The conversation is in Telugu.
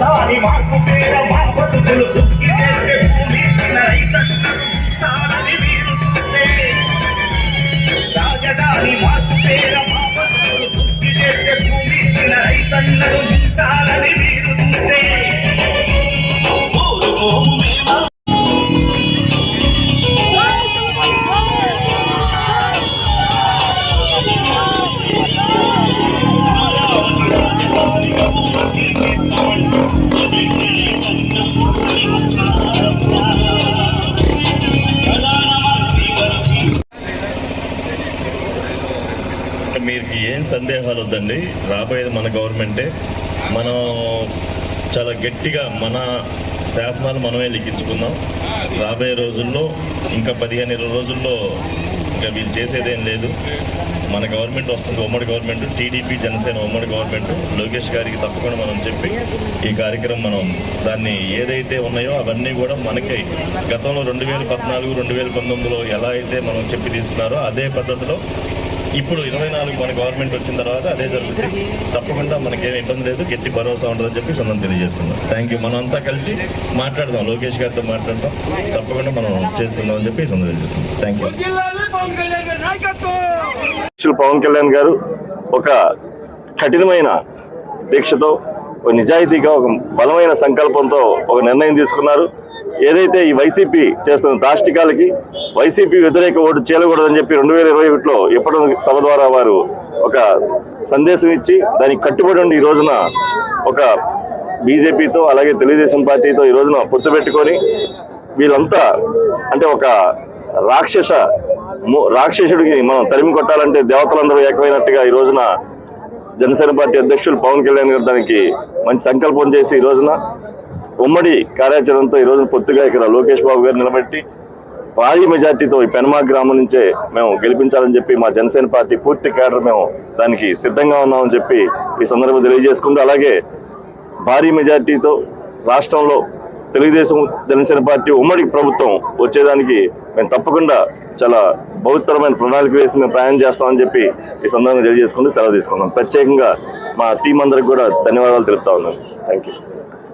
దాని మార్పు పేర మార్పతులు బుద్ధి భూమి రాజధాని మార్పు పేర మార్పతులు బుద్ధి చేసే మీకు ఏం సందేహాలు వద్దండి? రాబోయేది మన గవర్నమెంటే. మనం చాలా గట్టిగా మన శాసనాలు మనమే లిఖించుకుందాం. రాబోయే రోజుల్లో ఇంకా పదిహేను ఇరవై రోజుల్లో ఇంకా వీళ్ళు చేసేదేం లేదు. మన గవర్నమెంట్ వస్తుంది ఉమ్మడి గవర్నమెంట్ టీడీపీ జనసేన ఉమ్మడి గవర్నమెంట్. లోకేష్ గారికి తప్పకుండా మనం చెప్పి ఈ కార్యక్రమం మనం దాన్ని ఏదైతే ఉన్నాయో అవన్నీ కూడా మనకి గతంలో రెండు వేల పద్నాలుగు రెండు వేల పంతొమ్మిదిలో ఎలా అయితే మనం చెప్పి తీసుకున్నారో అదే పద్ధతిలో ఇప్పుడు ఇరవై నాలుగు మన గవర్నమెంట్ వచ్చిన తర్వాత అదే జరుగుతుంది. తప్పకుండా మనకేం ఇబ్బంది లేదు గట్టి భరోసా ఉండదని చెప్పి సొంతం తెలియజేస్తున్నాం. థ్యాంక్ యూ మనం అంతా కలిసి మాట్లాడదాం లోకేష్ గారితో మాట్లాడదాం. తప్పకుండా మనం చేస్తున్నాం అని చెప్పి సొంతం తెలియజేస్తున్నాం. థ్యాంక్ యూ పవన్ కళ్యాణ్ గారు ఒక కఠినమైన దీక్షతో ఒక నిజాయితీగా ఒక బలమైన సంకల్పంతో ఒక నిర్ణయం తీసుకున్నారు. ఏదైతే ఈ వైసీపీ చేస్తున్న దాష్టికాలకి వైసీపీ వ్యతిరేక ఓటు చేయకూడదని చెప్పి రెండు వేల ఇరవై ఒకటిలో ఎప్పటి సభ ద్వారా వారు ఒక సందేశం ఇచ్చి దానికి కట్టుబడి ఉండి ఈ రోజున ఒక బీజేపీతో అలాగే తెలుగుదేశం పార్టీతో ఈ రోజున పొత్తు పెట్టుకొని వీళ్ళంతా అంటే ఒక రాక్షస రాక్షసుడికి మనం తరిమి కొట్టాలంటే దేవతలందరూ ఏకమైనట్టుగా ఈ రోజున జనసేన పార్టీ అధ్యక్షులు పవన్ కళ్యాణ్ గారు దానికి మంచి సంకల్పం చేసి ఈ రోజున ఉమ్మడి కార్యాచరణతో ఈ రోజున పొత్తుగా ఇక్కడ లోకేష్ బాబు గారు నిలబెట్టి భారీ మెజార్టీతో ఈ పెనమా గ్రామం నుంచే మేము గెలిపించాలని చెప్పి మా జనసేన పార్టీ పూర్తి కేడర్ మేము దానికి సిద్ధంగా ఉన్నామని చెప్పి ఈ సందర్భంగా తెలియజేసుకుంటూ అలాగే భారీ మెజార్టీతో రాష్ట్రంలో తెలుగుదేశం జనసేన పార్టీ ఉమ్మడి ప్రభుత్వం వచ్చేదానికి మేము తప్పకుండా చాలా బహుత్తరమైన ప్రణాళిక వేసి మేము ప్రయాణం చేస్తామని చెప్పి ఈ సందర్భంగా తెలియజేసుకుంటూ సెలవు తీసుకున్నాం ప్రత్యేకంగా మా టీం అందరికి కూడా ధన్యవాదాలు తెలుపుతా ఉన్నాను థ్యాంక్ యూ